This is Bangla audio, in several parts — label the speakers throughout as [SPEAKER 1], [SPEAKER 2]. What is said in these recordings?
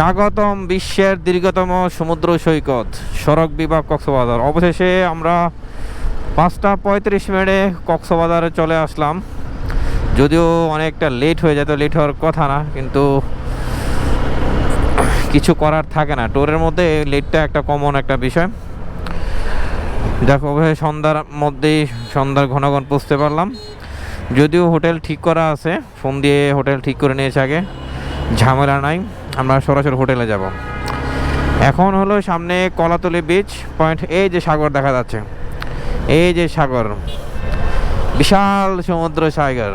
[SPEAKER 1] স্বাগতম বিশ্বের দীর্ঘতম সমুদ্র সৈকত, সড়ক বিভাগ কক্সবাজার। অবশেষে আমরা পাঁচটা পঁয়ত্রিশ মিনিটে কক্সবাজারে চলে আসলাম। যদিও অনেকটা লেট হয়ে যেত লেট হওয়ার কথা না, কিন্তু কিছু করার থাকে না। ট্যুরের মধ্যে লেটটা একটা কমন একটা বিষয়। দেখো সন্ধ্যার মধ্যেই সন্ধ্যার ঘন ঘন বুঝতে পারলাম। যদিও হোটেল ঠিক করা আছে, ফোন দিয়ে হোটেল ঠিক করে নিয়েছে আগে, ঝামেলা নাই। আমরা সরাসরি হোটেলে যাব। এখন হলো সামনে কলাতলি বিচ পয়েন্ট এই যে সাগর দেখা যাচ্ছে। এই যে সাগর, বিশাল সমুদ্র সাগর।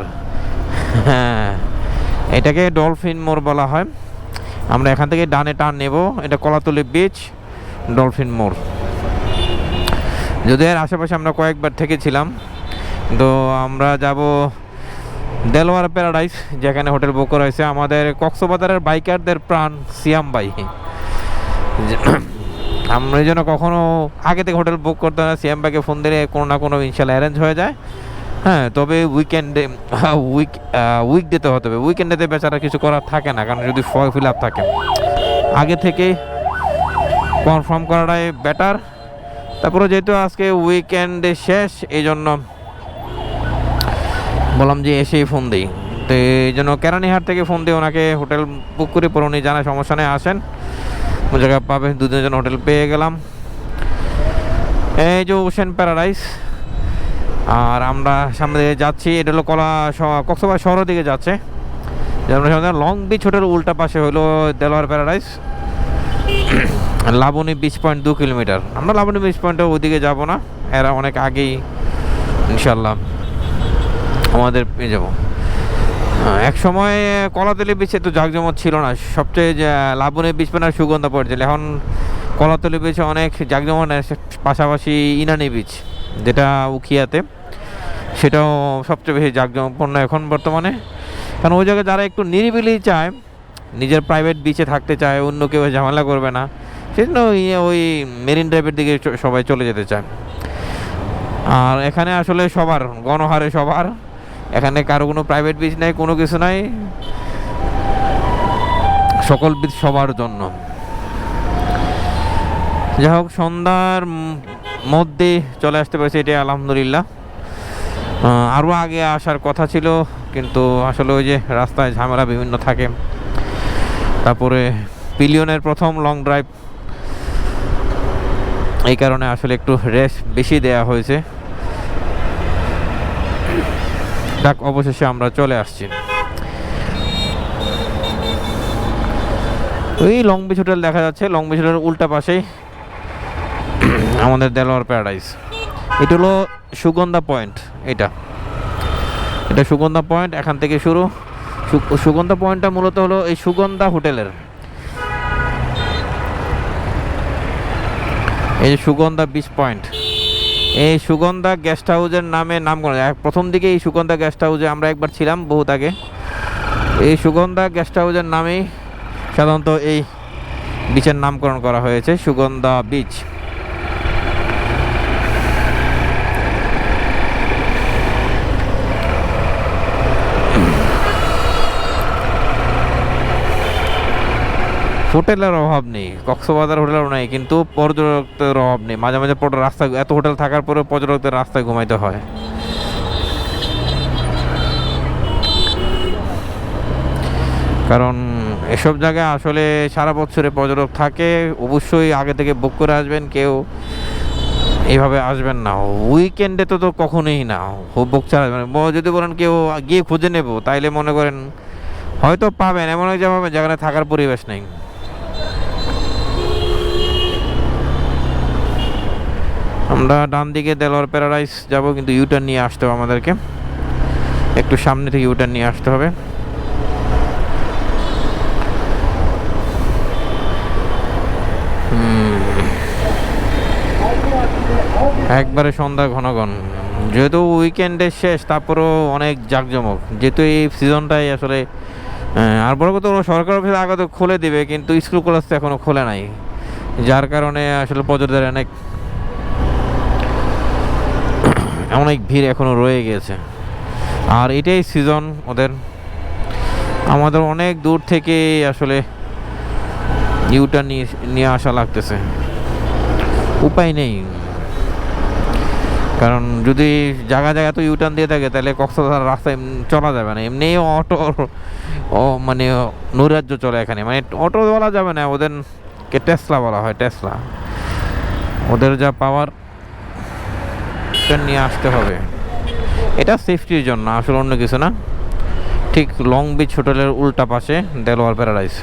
[SPEAKER 1] হ্যাঁ এটাকে ডলফিন মোড় বলা হয়। আমরা এখান থেকে ডানে টান নেব, এটা কলাতলি বিচ ডলফিন মোড়। যদি এর আশেপাশে আমরা কয়েকবার থেকেছিলাম, তো আমরা যাব দেলোয়ার প্যারাডাইস, যেখানে হোটেল বুক করা হয়েছে আমাদের কক্সবাজারের বাইকারদের প্রাণ, সিয়াম বাই আমরা জন্য কখনো আগে থেকে হোটেল বুক করতে না সিএম বাইকে ফোন দিলে কোনো না কোনো ইনশাল্লাহ অ্যারেঞ্জ হয়ে যায়। হ্যাঁ তবে উইকেন্ডে উইক উইক দিতে হতে হবে। উইকেন্ডেতে বেচারা কিছু করার থাকে না, কারণ যদি ফর্ম ফিল আপ থাকে। আগে থেকে কনফার্ম করাটাই বেটার তারপরে যেহেতু আজকে উইকেন্ডে শেষ এই জন্য বললাম যে এসেই ফোন দিই। তো এই জন্য কেরানিহাট থেকে ফোন দিয়ে ওনাকে হোটেল বুক করে পরে উনি জানায়, সমস্যা নেই, আসেন। কোন জায়গায় পাবে দুদিনের জন্য হোটেল পেয়ে গেলাম। এই যে ওশেন প্যারাডাইস আর আমরা সামনে দিয়ে যাচ্ছি, এটা হলো কলা কক্সবাজার শহরের দিকে যাচ্ছে। লং বিচ হোটেল উল্টা পাশে হলো Delowar paradise Laboni beach point দু কিলোমিটার। আমরা লাবণী বিচ পয়েন্টে ওইদিকে যাব না, এরা অনেক আগেই ইনশাল্লাহ আমাদের পেয়ে যাব। এক সময় কলাতলি বিচে তো জাকজমত ছিল না। সবচেয়ে যে লাবণী বিচ মানে সুগন্ধা পড়ছিল। এখন কলাতলি বিচে অনেক জাকজমত আছে, পাশাপাশি ইনানি বিচ যেটা উখিয়াতে সেটাও সবচেয়ে বেশি জাকজমপূর্ণ এখন বর্তমানে। কারণ ওই জায়গায় যারা একটু নিরিবিলি চায় নিজের প্রাইভেট বিচে থাকতে চায় অন্য কেউ ঝামেলা করবে না সেজন্য ওই মেরিন ড্রাইভের দিকে সবাই চলে যেতে চায়। আর এখানে আসলে সবার গণহারে সবার এখানে কারও কোনো প্রাইভেট বিচ নাই, কোনো কিছু নাই। সকল বিচ সবার জন্য। যাই হোক, সন্ধ্যার মধ্যে চলে আসতে পেরেছি, এটাই আলহামদুলিল্লাহ। আরও আগে আসার কথা ছিল, কিন্তু আসলে ওই যে রাস্তায় ঝামেলা বিভিন্ন থাকে। তারপরে পিলিয়নের প্রথম লং ড্রাইভ এই কারণে আসলে একটু রেস্ট বেশি দেয়া হয়েছে। যাক, অবশেষে আমরা চলে আসছি। ওই লং বিচ হোটেল দেখা যাচ্ছে। লং বিচ হোটেলের উল্টা পাশেই আমাদের দেলোয়ার প্যারাডাইস। এটা হলো সুগন্ধা পয়েন্ট, এটা। এটা সুগন্ধা পয়েন্ট, এখান থেকে শুরু। সুগন্ধা পয়েন্টটা মূলত হলো এই সুগন্ধা হোটেলের। এই যে সুগন্ধা বিচ পয়েন্ট। এই সুগন্ধা গেস্ট হাউসের নামে নাম করা যায় প্রথম দিকে এই সুগন্ধা গেস্ট হাউসে আমরা একবার ছিলাম বহুত আগে। এই সুগন্ধা গেস্ট হাউসের নামেই সাধারণত এই বিচের নামকরণ করা হয়েছে, সুগন্ধা বিচ হোটেলের অভাব নেই, কক্সবাজার হোটেলেরও নেই, কিন্তু পর্যটকদের অভাব নেই। মাঝে মাঝে রাস্তায় এত হোটেল থাকার পরেও পর্যটকদের রাস্তায় ঘুমাইতে হয়। কারণ এসব জায়গায় আসলে সারা বছরে পর্যটক থাকে, অবশ্যই আগে থেকে বুক করে আসবেন, কেউ এইভাবে আসবেন না। উইকেন্ডে তো তো কখনোই না, খুব বুক ছাড়া আসবেন যদি বলেন কেউ গিয়ে খুঁজে নেব, তাইলে মনে করেন হয়তো পাবেন। এমন এক জায়গা পাবেন যেখানে থাকার পরিবেশ নেই। আমরা ডান দিকে দেলোয়ার প্যারাডাইস যাব, কিন্তু ইউটার্ন নিয়ে আসতে হবে আমাদেরকে। একটু সামনে থেকে ইউটার্ন নিয়ে আসতে হবে। একবারে সন্ধ্যা ঘন ঘন যেহেতু উইকেন্ডের শেষ, তারপরেও অনেক জাঁকজমক। যেহেতু এই সিজনটাই আসলে আর বড় কথা সরকার অফিস আগে তো খুলে দিবে, কিন্তু স্কুল কলেজ তো এখনও খোলে নাই। যার কারণে আসলে পর্যটকদের অনেক অনেক ভিড় এখনও রয়ে গেছে। আর এটাই সিজন ওদের। আমাদের অনেক দূর থেকে আসলে ইউটা নিয়ে নিয়ে আসা লাগতেছে। উপায় নেই। কারণ যদি জায়গা জায়গা তো ইউটার্ন দিয়ে থাকে, তাহলে কক্সবাজার রাস্তায় চলা যাবে না। এমনি অটো, ও মানে নৈরাজ্য চলে এখানে। মানে অটো বলা যাবে না ওদেরকে টেসলা বলা হয় টেসলা ওদের যা পাওয়ার নিয়ে আসতে হবে। এটা সেফটির জন্য, আসলে অন্য কিছু না। ঠিক লং বিচ হোটেলের উল্টা পাশে দেলোয়ার প্যারাডাইস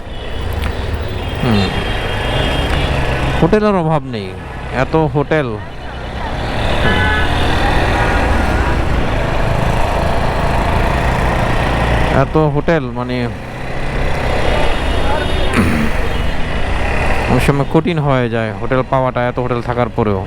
[SPEAKER 1] হোটেলের অভাব নেই। এত হোটেল। এত হোটেল মানে অনেক সময় কঠিন হয়ে যায় হোটেল পাওয়াটা, এত হোটেল থাকার পরেও।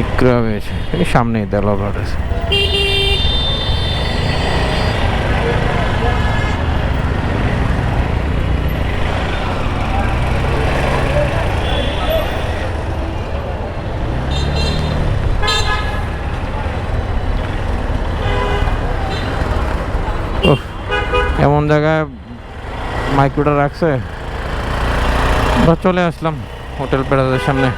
[SPEAKER 1] ইকরা বেশ এই দেওয়া ব্রাদার্স উফ, এমন জায়গায় মাইক্রোটা রাখছে। চলে আসলাম হোটেল প্যারাদের সামনে।